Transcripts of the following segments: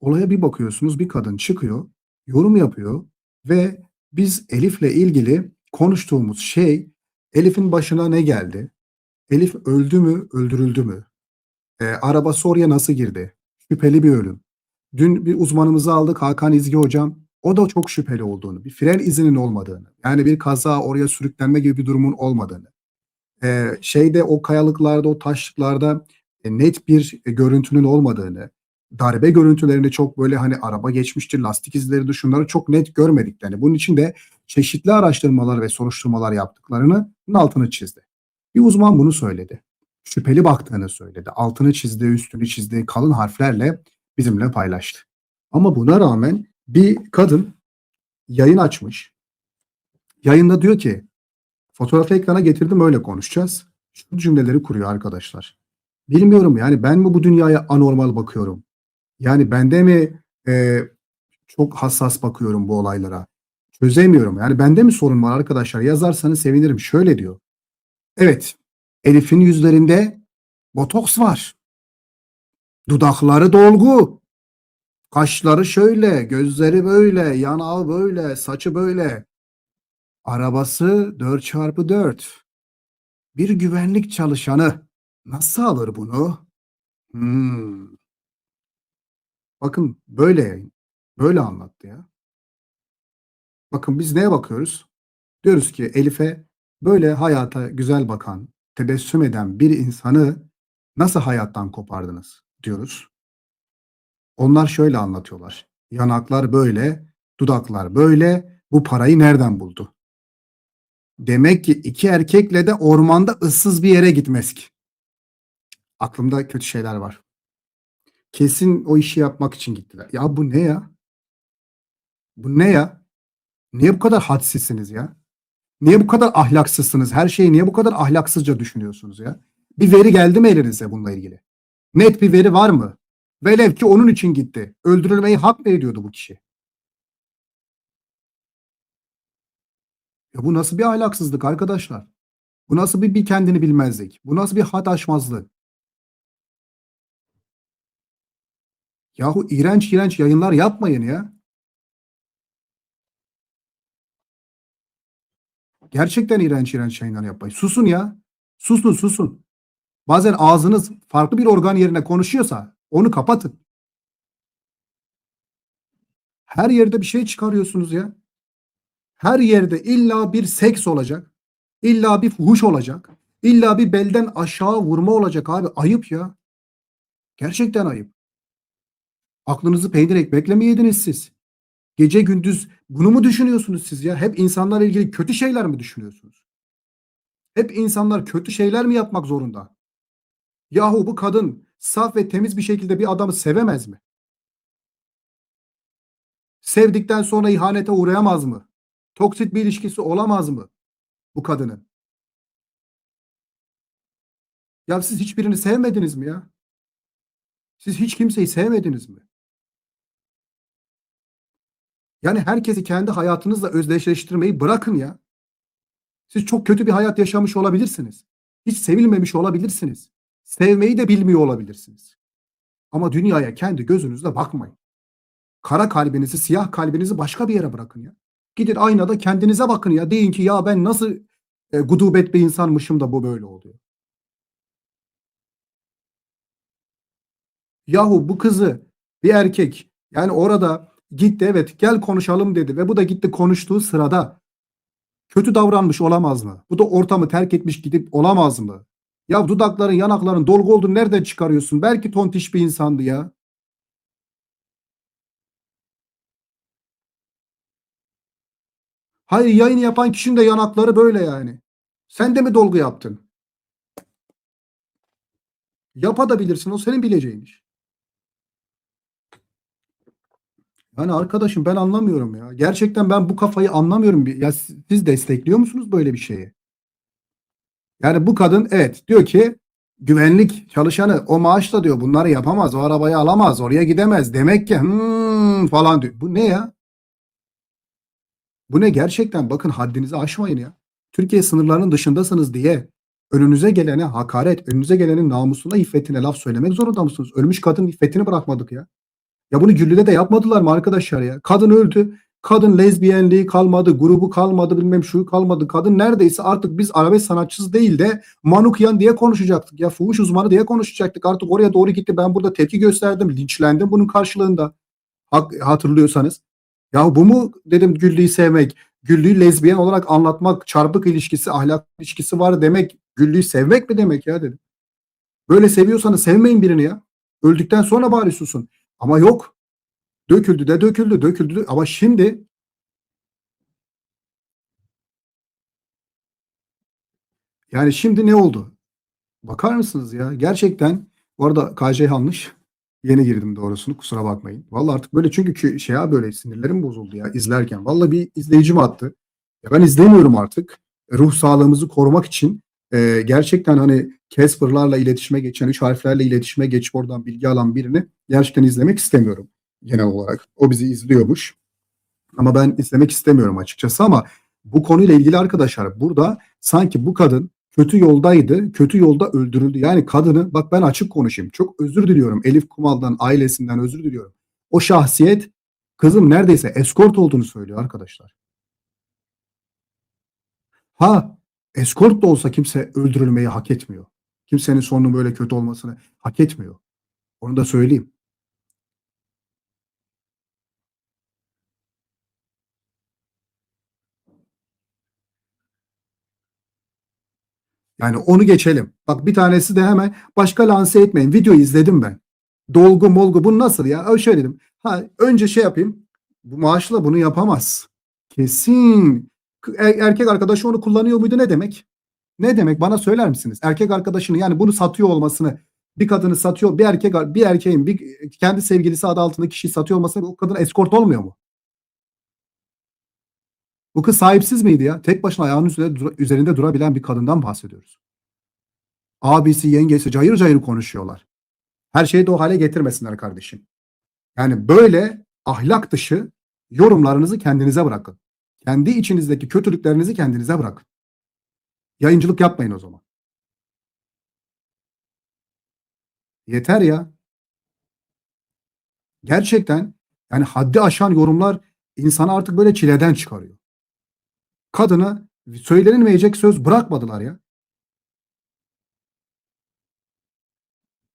Olaya bir bakıyorsunuz bir kadın çıkıyor, yorum yapıyor ve biz Elif'le ilgili konuştuğumuz şey Elif'in başına ne geldi? Elif öldü mü, öldürüldü mü? Eee, arabası oraya nasıl girdi? Şüpheli bir ölüm. Dün bir uzmanımızı aldık Hakan İzgi hocam. O da çok şüpheli olduğunu, bir fren izinin olmadığını, yani bir kaza oraya sürüklenme gibi bir durumun olmadığını, eee, şeyde o kayalıklarda, o taşlıklarda e, net bir e, görüntünün olmadığını, darbe görüntülerini çok böyle hani araba geçmiştir, lastik izleridir, şunları çok net görmediklerini, bunun için de çeşitli araştırmalar ve soruşturmalar yaptıklarının altını çizdi. Bir uzman bunu söyledi. Şüpheli baktığını söyledi. Altını çizdi, üstünü çizdi, kalın harflerle bizimle paylaştı. Ama buna rağmen bir kadın yayın açmış. Yayında diyor ki fotoğrafı ekrana getirdim öyle konuşacağız. Şu cümleleri kuruyor arkadaşlar. Bilmiyorum yani ben mi bu dünyaya anormal bakıyorum? Yani bende mi e, çok hassas bakıyorum bu olaylara? Çözemiyorum. Yani bende mi sorun var arkadaşlar? Yazarsanız sevinirim. Şöyle diyor. Evet, Elif'in yüzlerinde botoks var. Dudakları dolgu. Kaşları şöyle, gözleri böyle, yanağı böyle, saçı böyle. Arabası 4x4. Bir güvenlik çalışanı nasıl alır bunu? Hmm. Bakın böyle yayın. Böyle anlattı ya. Bakın biz neye bakıyoruz? Diyoruz ki Elif'e böyle hayata güzel bakan, tebessüm eden bir insanı nasıl hayattan kopardınız diyoruz. Onlar şöyle anlatıyorlar. Yanaklar böyle, dudaklar böyle, bu parayı nereden buldu? Demek ki iki erkekle de ormanda ıssız bir yere gitmez ki. Aklımda kötü şeyler var. Kesin o işi yapmak için gittiler. Ya bu ne ya? Bu ne ya? Niye bu kadar hadsizsiniz ya? Niye bu kadar ahlaksızsınız? Her şeyi niye bu kadar ahlaksızca düşünüyorsunuz ya? Bir veri geldi mi elinize bununla ilgili? Net bir veri var mı? Velev ki onun için gitti. Öldürülmeyi hak mı ediyordu bu kişi? Ya bu nasıl bir ahlaksızlık arkadaşlar? Bu nasıl bir, bir kendini bilmezlik? Bu nasıl bir had aşmazlık? Yahu iğrenç iğrenç yayınlar yapmayın ya. Gerçekten iğrenç iğrenç yayınlar yapmayın. Susun ya. Susun susun. Bazen ağzınız farklı bir organ yerine konuşuyorsa onu kapatın. Her yerde bir şey çıkarıyorsunuz ya. Her yerde illa bir seks olacak. İlla bir fuhuş olacak. İlla bir belden aşağı vurma olacak abi. Ayıp ya. Gerçekten ayıp. Aklınızı peynir ekmekle mi yediniz siz? Gece gündüz bunu mu düşünüyorsunuz siz ya? Hep insanlarla ilgili kötü şeyler mi düşünüyorsunuz? Hep insanlar kötü şeyler mi yapmak zorunda? Yahu bu kadın saf ve temiz bir şekilde bir adamı sevemez mi? Sevdikten sonra ihanete uğrayamaz mı? Toksit bir ilişkisi olamaz mı bu kadının? Ya siz hiçbirini sevmediniz mi ya? Siz hiç kimseyi sevmediniz mi? Yani herkesi kendi hayatınızla özdeşleştirmeyi bırakın ya. Siz çok kötü bir hayat yaşamış olabilirsiniz. Hiç sevilmemiş olabilirsiniz. Sevmeyi de bilmiyor olabilirsiniz. Ama dünyaya kendi gözünüzle bakmayın. Kara kalbinizi, siyah kalbinizi başka bir yere bırakın ya. Gidin aynada kendinize bakın ya. Deyin ki ya ben nasıl e, gudubet bir insanmışım da bu böyle oluyor. Yahu bu kızı bir erkek yani orada gitti evet gel konuşalım dedi ve bu da gitti konuştuğu sırada kötü davranmış olamaz mı? Bu da ortamı terk etmiş gidip olamaz mı? Ya dudakların yanakların dolgu olduğunu nereden çıkarıyorsun? Belki tontiş bir insandı ya. Hayır yayın yapan kişinin de yanakları böyle yani. Sen de mi dolgu yaptın? Yapabilirsin o senin bileceğin iş. Yani arkadaşım ben anlamıyorum ya. Gerçekten ben bu kafayı anlamıyorum. Ya siz destekliyor musunuz böyle bir şeyi? Yani bu kadın evet diyor ki güvenlik çalışanı o maaşla diyor bunları yapamaz. O arabayı alamaz. Oraya gidemez. Demek ki hmm falan diyor. Bu ne ya? Bu ne gerçekten bakın haddinizi aşmayın ya. Türkiye sınırlarının dışındasınız diye önünüze gelene hakaret, önünüze gelenin namusuna, iffetine laf söylemek zorunda mısınız? Ölmüş kadın iffetini bırakmadık ya. Ya bunu Güllü'de de yapmadılar mı arkadaşlar ya? Kadın öldü. Kadın lezbiyenliği kalmadı, grubu kalmadı, bilmem şu kalmadı. Kadın neredeyse artık biz arabesk sanatçısı değil de manukyan diye konuşacaktık. Ya fuhuş uzmanı diye konuşacaktık. Artık oraya doğru gitti. Ben burada tepki gösterdim. Linçlendim bunun karşılığında. Hatırlıyorsanız. Ya bu mu dedim Güllü'yü sevmek? Güllü'yü lezbiyen olarak anlatmak, çarpık ilişkisi, ahlak ilişkisi var demek. Güllü'yü sevmek mi demek ya dedim. Böyle seviyorsanız sevmeyin birini ya. Öldükten sonra bari susun. Ama yok. Döküldü de döküldü, döküldü. de- Ama şimdi yani şimdi ne oldu? Bakar mısınız ya? Gerçekten bu arada KJ yanlış. Yeni girdim doğrusunu kusura bakmayın. Vallahi artık böyle çünkü şey ya böyle sinirlerim bozuldu ya izlerken. Vallahi bir izleyicim attı. Ya ben izlemiyorum artık. Ruh sağlığımızı korumak için e, gerçekten hani Casper'larla iletişime geçen, üç harflerle iletişime geçip oradan bilgi alan birini gerçekten izlemek istemiyorum genel olarak. O bizi izliyormuş. Ama ben izlemek istemiyorum açıkçası ama bu konuyla ilgili arkadaşlar burada sanki bu kadın kötü yoldaydı, kötü yolda öldürüldü. Yani kadını bak ben açık konuşayım. Çok özür diliyorum Elif Kumal'dan, ailesinden özür diliyorum. O şahsiyet kızım neredeyse eskort olduğunu söylüyor arkadaşlar. Ha eskort da olsa kimse öldürülmeyi hak etmiyor. Kimsenin sonunun böyle kötü olmasını hak etmiyor. Onu da söyleyeyim. Yani onu geçelim. Bak bir tanesi de hemen başka lanse etmeyin. Videoyu izledim ben. Dolgu molgu bu nasıl ya? Öyle şöyle dedim. Ha, önce şey yapayım. Bu maaşla bunu yapamaz. Kesin. Er- Erkek arkadaşı onu kullanıyor muydu ne demek? Ne demek bana söyler misiniz? Erkek arkadaşını yani bunu satıyor olmasını bir kadını satıyor bir erkek bir erkeğin bir kendi sevgilisi adı altında kişiyi satıyor olması o kadın eskort olmuyor mu? Bu kız sahipsiz miydi ya? Tek başına ayağının üzerinde, dura- üzerinde durabilen bir kadından bahsediyoruz. Abisi, yengesi cayır cayır konuşuyorlar. Her şeyi de o hale getirmesinler kardeşim. Yani böyle ahlak dışı yorumlarınızı kendinize bırakın. Kendi içinizdeki kötülüklerinizi kendinize bırakın. Yayıncılık yapmayın o zaman. Yeter ya. Gerçekten yani haddi aşan yorumlar insanı artık böyle çileden çıkarıyor. Kadına söylenilmeyecek söz bırakmadılar ya.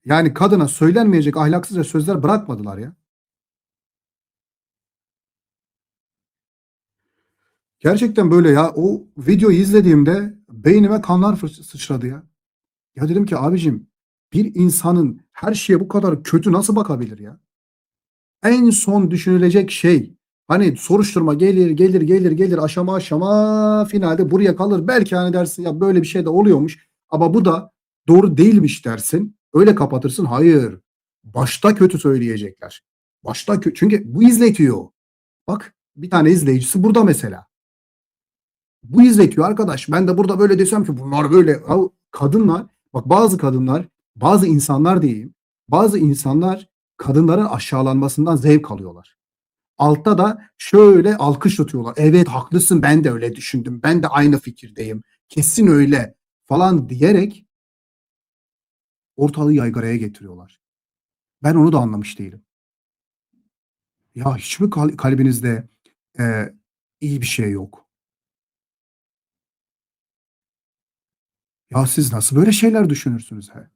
Yani kadına söylenmeyecek ahlaksızca sözler bırakmadılar ya. Gerçekten böyle ya. O videoyu izlediğimde beynime kanlar sıçradı ya. Ya dedim ki abicim bir insanın her şeye bu kadar kötü nasıl bakabilir ya? En son düşünülecek şey hani soruşturma gelir gelir gelir gelir aşama aşama finalde buraya kalır. Belki hani dersin ya böyle bir şey de oluyormuş ama bu da doğru değilmiş dersin. Öyle kapatırsın. Hayır. Başta kötü söyleyecekler. Başta kötü. Çünkü bu izletiyor. Bak bir tane izleyicisi burada mesela. Bu izletiyor arkadaş. Ben de burada böyle desem ki bunlar böyle kadınlar bak bazı kadınlar bazı insanlar diyeyim bazı insanlar kadınların aşağılanmasından zevk alıyorlar. Altta da şöyle alkış tutuyorlar. Evet haklısın ben de öyle düşündüm. Ben de aynı fikirdeyim. Kesin öyle falan diyerek ortalığı yaygaraya getiriyorlar. Ben onu da anlamış değilim. Ya hiç mi kal- kalbinizde e, iyi bir şey yok? Ya siz nasıl böyle şeyler düşünürsünüz he?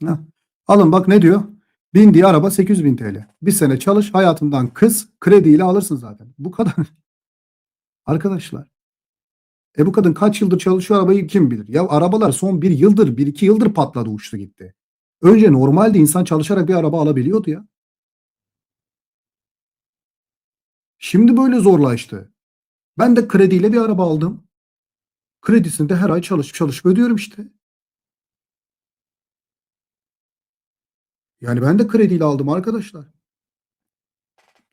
Heh. Alın bak ne diyor? Bindiği araba 800 bin TL. Bir sene çalış hayatından kız krediyle alırsın zaten. Bu kadar. Arkadaşlar. E bu kadın kaç yıldır çalışıyor arabayı kim bilir? Ya arabalar son bir yıldır, bir iki yıldır patladı uçtu gitti. Önce normalde insan çalışarak bir araba alabiliyordu ya. Şimdi böyle zorlaştı. Ben de krediyle bir araba aldım. Kredisini de her ay çalışıp çalışıp ödüyorum işte. Yani ben de krediyle aldım arkadaşlar.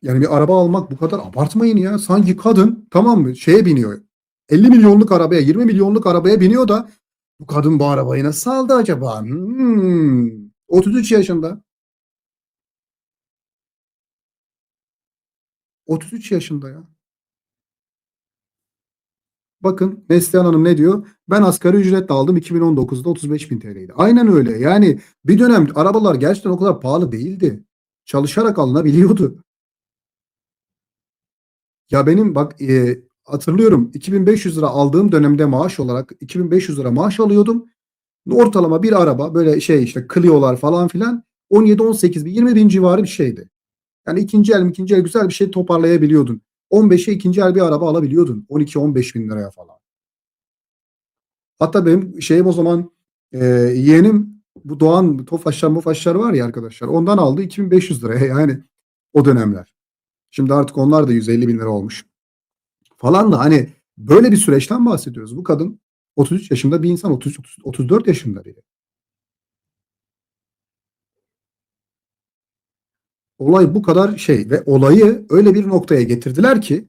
Yani bir araba almak bu kadar abartmayın ya. Sanki kadın tamam mı şeye biniyor. 50 milyonluk arabaya 20 milyonluk arabaya biniyor da bu kadın bu arabayı nasıl aldı acaba? Hmm. 33 yaşında. 33 yaşında ya. Bakın Neslihan Hanım ne diyor? Ben asgari ücretle aldım 2019'da 35.000 TL'ydi. Aynen öyle. Yani bir dönem arabalar gerçekten o kadar pahalı değildi. Çalışarak alınabiliyordu. Ya benim bak e, hatırlıyorum 2500 lira aldığım dönemde maaş olarak 2500 lira maaş alıyordum. Ortalama bir araba böyle şey işte Clio'lar falan filan 17-18 bin 20 bin civarı bir şeydi. Yani ikinci el ikinci el güzel bir şey toparlayabiliyordun. 15'e ikinci el bir araba alabiliyordun. 12-15 bin liraya falan. Hatta benim şeyim o zaman e, yeğenim bu Doğan Tofaşlar Mufaşlar var ya arkadaşlar. Ondan aldı 2500 liraya yani o dönemler. Şimdi artık onlar da 150 bin lira olmuş. Falan da hani böyle bir süreçten bahsediyoruz. Bu kadın 33 yaşında bir insan 30, 30 34 yaşında biri. Olay bu kadar şey ve olayı öyle bir noktaya getirdiler ki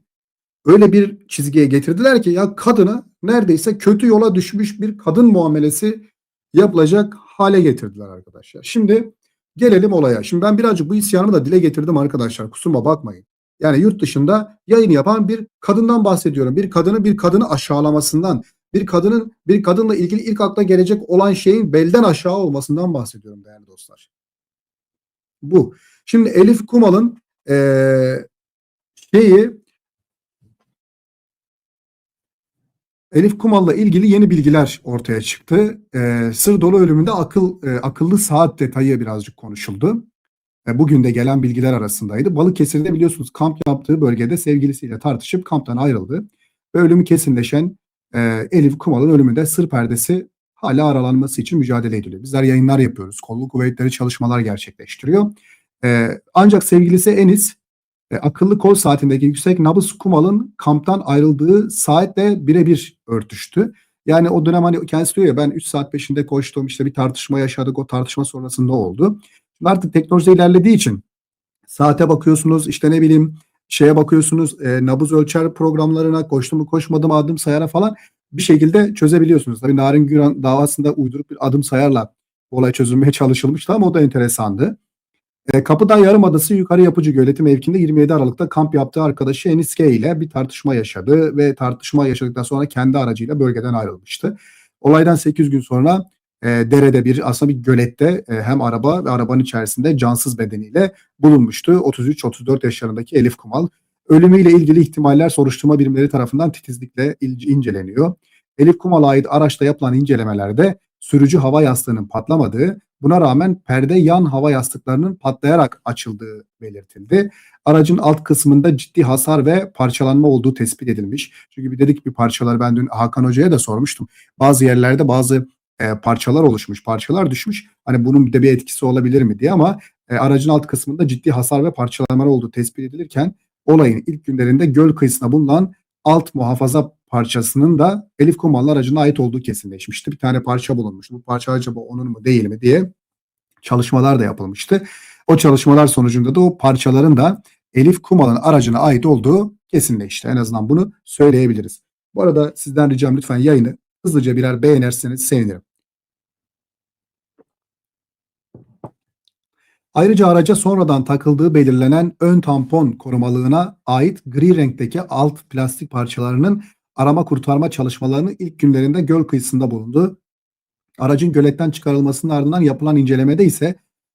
öyle bir çizgiye getirdiler ki ya kadına neredeyse kötü yola düşmüş bir kadın muamelesi yapılacak hale getirdiler arkadaşlar. Şimdi gelelim olaya. Şimdi ben birazcık bu isyanımı da dile getirdim arkadaşlar. Kusuruma bakmayın. Yani yurt dışında yayın yapan bir kadından bahsediyorum. Bir kadını bir kadını aşağılamasından, bir kadının bir kadınla ilgili ilk akla gelecek olan şeyin belden aşağı olmasından bahsediyorum değerli dostlar. Bu. Şimdi Elif Kumal'ın ee, şeyi Elif Kumal'la ilgili yeni bilgiler ortaya çıktı. E, sır dolu ölümünde akıl e, akıllı saat detayı birazcık konuşuldu. E, bugün de gelen bilgiler arasındaydı. Balıkesir'de biliyorsunuz kamp yaptığı bölgede sevgilisiyle tartışıp kamptan ayrıldı. Ve ölümü kesinleşen e, Elif Kumal'ın ölümünde sır perdesi hala aralanması için mücadele ediliyor. Bizler yayınlar yapıyoruz. Kolluk kuvvetleri çalışmalar gerçekleştiriyor. E, ancak sevgilisi Enis e, akıllı kol saatindeki yüksek nabız Kumal'ın kamptan ayrıldığı saatle birebir örtüştü. Yani o dönem hani kendisi diyor ya ben 3 saat peşinde koştum işte bir tartışma yaşadık o tartışma sonrasında oldu. Şimdi artık teknoloji ilerlediği için saate bakıyorsunuz işte ne bileyim şeye bakıyorsunuz e, nabız ölçer programlarına koştu mu koşmadı mı adım sayara falan bir şekilde çözebiliyorsunuz. Tabii Narin Güran davasında uydurup bir adım sayarla olay çözülmeye çalışılmıştı ama o da enteresandı. E, Kapıdağ Yarımadası Yukarı Yapıcı Göleti mevkinde 27 Aralık'ta kamp yaptığı arkadaşı Enis K ile bir tartışma yaşadı ve tartışma yaşadıktan sonra kendi aracıyla bölgeden ayrılmıştı. Olaydan 8 gün sonra e, derede bir aslında bir gölette e, hem araba ve arabanın içerisinde cansız bedeniyle bulunmuştu. 33-34 yaşlarındaki Elif Kumal. Ölümüyle ilgili ihtimaller soruşturma birimleri tarafından titizlikle inceleniyor. Elif Kumal'a ait araçta yapılan incelemelerde sürücü hava yastığının patlamadığı, buna rağmen perde yan hava yastıklarının patlayarak açıldığı belirtildi. Aracın alt kısmında ciddi hasar ve parçalanma olduğu tespit edilmiş. Çünkü bir dedik bir parçalar ben dün Hakan Hoca'ya da sormuştum. Bazı yerlerde bazı e, parçalar oluşmuş, parçalar düşmüş. Hani bunun bir de bir etkisi olabilir mi diye ama e, aracın alt kısmında ciddi hasar ve parçalanmalar olduğu tespit edilirken olayın ilk günlerinde göl kıyısına bulunan alt muhafaza parçasının da Elif Kumallı aracına ait olduğu kesinleşmişti. Bir tane parça bulunmuştu. Bu parça acaba onun mu değil mi diye çalışmalar da yapılmıştı. O çalışmalar sonucunda da o parçaların da Elif Kumal'ın aracına ait olduğu kesinleşti. En azından bunu söyleyebiliriz. Bu arada sizden ricam lütfen yayını hızlıca birer beğenirseniz sevinirim. Ayrıca araca sonradan takıldığı belirlenen ön tampon korumalığına ait gri renkteki alt plastik parçalarının arama kurtarma çalışmalarının ilk günlerinde göl kıyısında bulundu. Aracın göletten çıkarılmasının ardından yapılan incelemede ise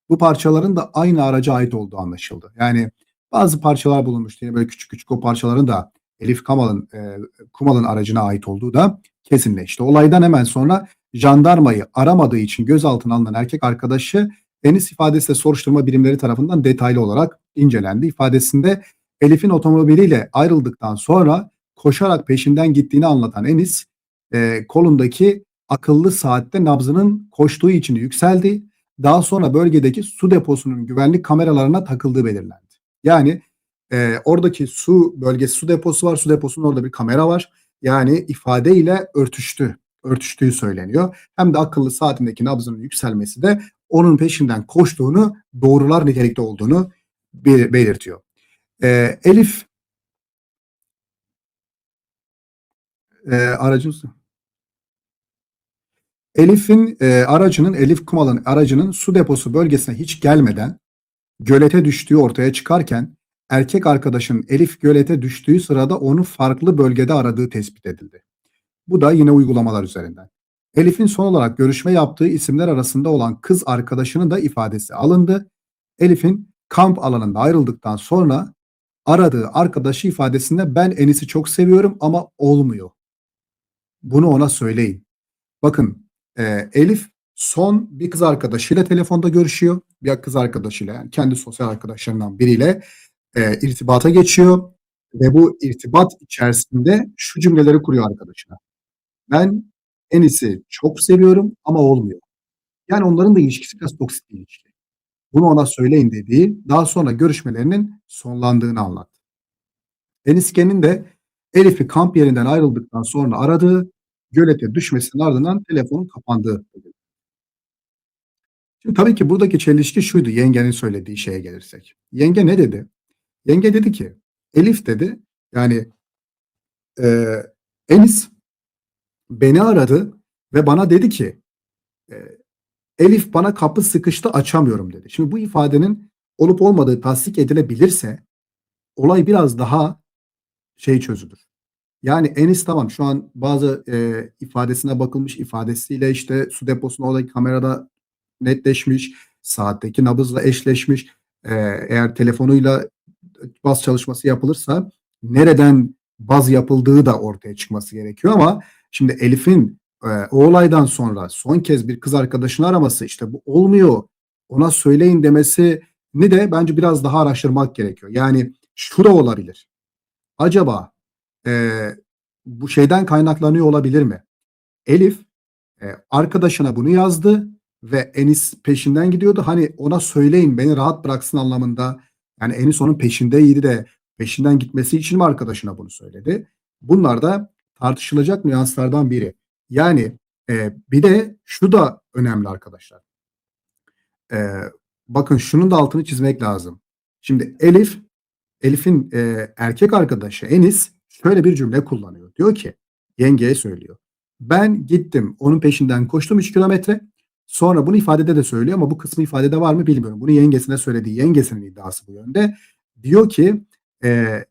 bu parçaların da aynı araca ait olduğu anlaşıldı. Yani bazı parçalar bulunmuştu. Yani böyle küçük küçük o parçaların da Elif Kamal'ın e, Kumal'ın aracına ait olduğu da kesinleşti. Olaydan hemen sonra jandarmayı aramadığı için gözaltına alınan erkek arkadaşı Enis ifadesi de soruşturma birimleri tarafından detaylı olarak incelendi. İfadesinde Elif'in otomobiliyle ayrıldıktan sonra koşarak peşinden gittiğini anlatan Enis e, kolundaki akıllı saatte nabzının koştuğu için yükseldi. Daha sonra bölgedeki su deposunun güvenlik kameralarına takıldığı belirlendi. Yani e, oradaki su bölgesi su deposu var. Su deposunun orada bir kamera var. Yani ifadeyle örtüştü. Örtüştüğü söyleniyor. Hem de akıllı saatindeki nabzının yükselmesi de onun peşinden koştuğunu doğrular nitelikte olduğunu belirtiyor. E, Elif e, aracın Elif'in e, aracının Elif Kumal'ın aracının su deposu bölgesine hiç gelmeden gölete düştüğü ortaya çıkarken erkek arkadaşın Elif gölete düştüğü sırada onu farklı bölgede aradığı tespit edildi. Bu da yine uygulamalar üzerinden. Elif'in son olarak görüşme yaptığı isimler arasında olan kız arkadaşının da ifadesi alındı. Elif'in kamp alanında ayrıldıktan sonra aradığı arkadaşı ifadesinde ben Enis'i çok seviyorum ama olmuyor. Bunu ona söyleyin. Bakın e, Elif son bir kız arkadaşıyla telefonda görüşüyor. Bir kız arkadaşıyla yani kendi sosyal arkadaşlarından biriyle e, irtibata geçiyor ve bu irtibat içerisinde şu cümleleri kuruyor arkadaşına. Ben Enis'i çok seviyorum ama olmuyor. Yani onların da ilişkisi biraz toksik bir ilişki. Bunu ona söyleyin dediği daha sonra görüşmelerinin sonlandığını anlattı. Eniske'nin de Elif'i kamp yerinden ayrıldıktan sonra aradığı, gölete düşmesinin ardından telefonun kapandığı. Şimdi tabii ki buradaki çelişki şuydu yengenin söylediği şeye gelirsek. Yenge ne dedi? Yenge dedi ki Elif dedi yani e, Enis beni aradı ve bana dedi ki e, Elif bana kapı sıkıştı açamıyorum dedi. Şimdi bu ifadenin olup olmadığı tasdik edilebilirse olay biraz daha şey çözülür. Yani Enis tamam şu an bazı e, ifadesine bakılmış ifadesiyle işte su deposunda oradaki kamerada netleşmiş, saatteki nabızla eşleşmiş. E, eğer telefonuyla baz çalışması yapılırsa nereden baz yapıldığı da ortaya çıkması gerekiyor ama şimdi Elif'in e, o olaydan sonra son kez bir kız arkadaşını araması işte bu olmuyor ona söyleyin demesi ni de bence biraz daha araştırmak gerekiyor. Yani şu olabilir. Acaba e, bu şeyden kaynaklanıyor olabilir mi? Elif e, arkadaşına bunu yazdı ve Enis peşinden gidiyordu. Hani ona söyleyin beni rahat bıraksın anlamında. Yani Enis onun peşindeydi de peşinden gitmesi için mi arkadaşına bunu söyledi? Bunlar da tartışılacak nüanslardan biri. Yani e, bir de şu da önemli arkadaşlar. E, bakın şunun da altını çizmek lazım. Şimdi Elif, Elif'in e, erkek arkadaşı Enis şöyle bir cümle kullanıyor. Diyor ki yengeye söylüyor. Ben gittim onun peşinden koştum 3 kilometre. Sonra bunu ifadede de söylüyor ama bu kısmı ifadede var mı bilmiyorum. Bunu yengesine söylediği yengesinin iddiası bu yönde. Diyor ki e,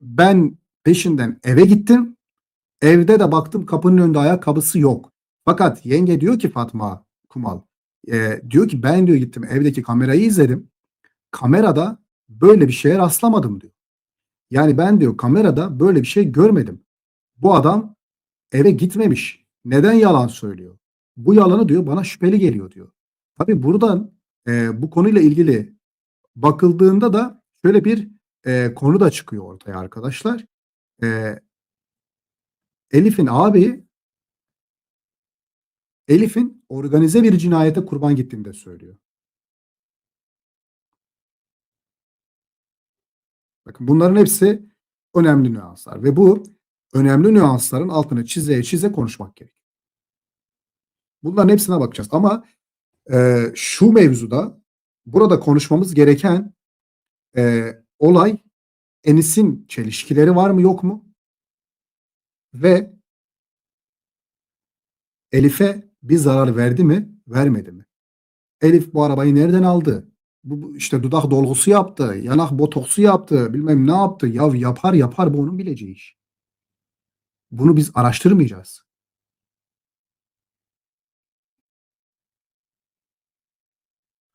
ben peşinden eve gittim. Evde de baktım kapının önünde ayakkabısı yok. Fakat yenge diyor ki Fatma Kumal e, diyor ki ben diyor gittim evdeki kamerayı izledim. Kamerada böyle bir şeye rastlamadım diyor. Yani ben diyor kamerada böyle bir şey görmedim. Bu adam eve gitmemiş. Neden yalan söylüyor? Bu yalanı diyor bana şüpheli geliyor diyor. Tabi buradan e, bu konuyla ilgili bakıldığında da şöyle bir e, konu da çıkıyor ortaya arkadaşlar. E, Elif'in abi Elif'in organize bir cinayete kurban gittiğini de söylüyor. Bakın bunların hepsi önemli nüanslar ve bu önemli nüansların altını çize çize konuşmak gerek. Bunların hepsine bakacağız ama e, şu mevzuda burada konuşmamız gereken e, olay Enis'in çelişkileri var mı yok mu? Ve Elif'e bir zarar verdi mi, vermedi mi? Elif bu arabayı nereden aldı? Bu işte dudak dolgusu yaptı, yanak botoksu yaptı, bilmem ne yaptı. Ya yapar yapar bu onun bileceği iş. Bunu biz araştırmayacağız.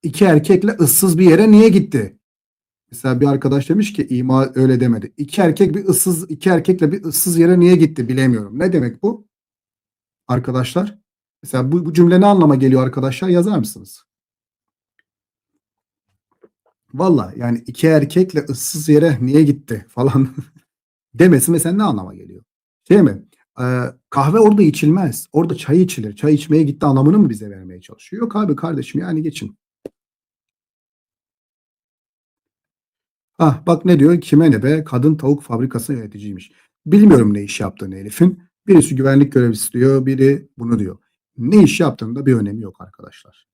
İki erkekle ıssız bir yere niye gitti? Mesela bir arkadaş demiş ki ima öyle demedi. İki erkek bir ıssız iki erkekle bir ıssız yere niye gitti bilemiyorum. Ne demek bu? Arkadaşlar mesela bu, bu cümle ne anlama geliyor arkadaşlar yazar mısınız? Valla yani iki erkekle ıssız yere niye gitti falan demesi mesela ne anlama geliyor? Şey mi? Ee, kahve orada içilmez. Orada çay içilir. Çay içmeye gitti anlamını mı bize vermeye çalışıyor? Yok abi kardeşim yani geçin. Ah bak ne diyor? Kime ne be? Kadın tavuk fabrikası yöneticiymiş. Bilmiyorum ne iş yaptığını Elif'in. Birisi güvenlik görevlisi diyor, biri bunu diyor. Ne iş yaptığında bir önemi yok arkadaşlar.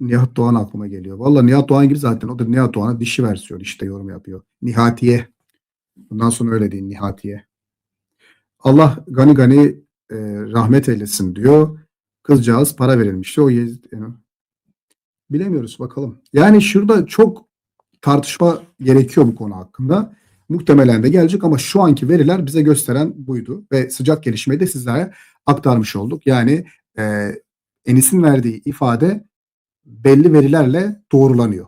Nihat Doğan aklıma geliyor. Valla Nihat Doğan gibi zaten o da Nihat Doğan'a dişi versiyon işte yorum yapıyor. Nihatiye. Bundan sonra öyle değil Nihatiye. Allah gani gani e, rahmet eylesin diyor. Kızcağız para verilmişti. O yani, bilemiyoruz bakalım. Yani şurada çok tartışma gerekiyor bu konu hakkında. Muhtemelen de gelecek ama şu anki veriler bize gösteren buydu ve sıcak gelişmeyi de sizlere aktarmış olduk. Yani, eee, Enis'in verdiği ifade belli verilerle doğrulanıyor.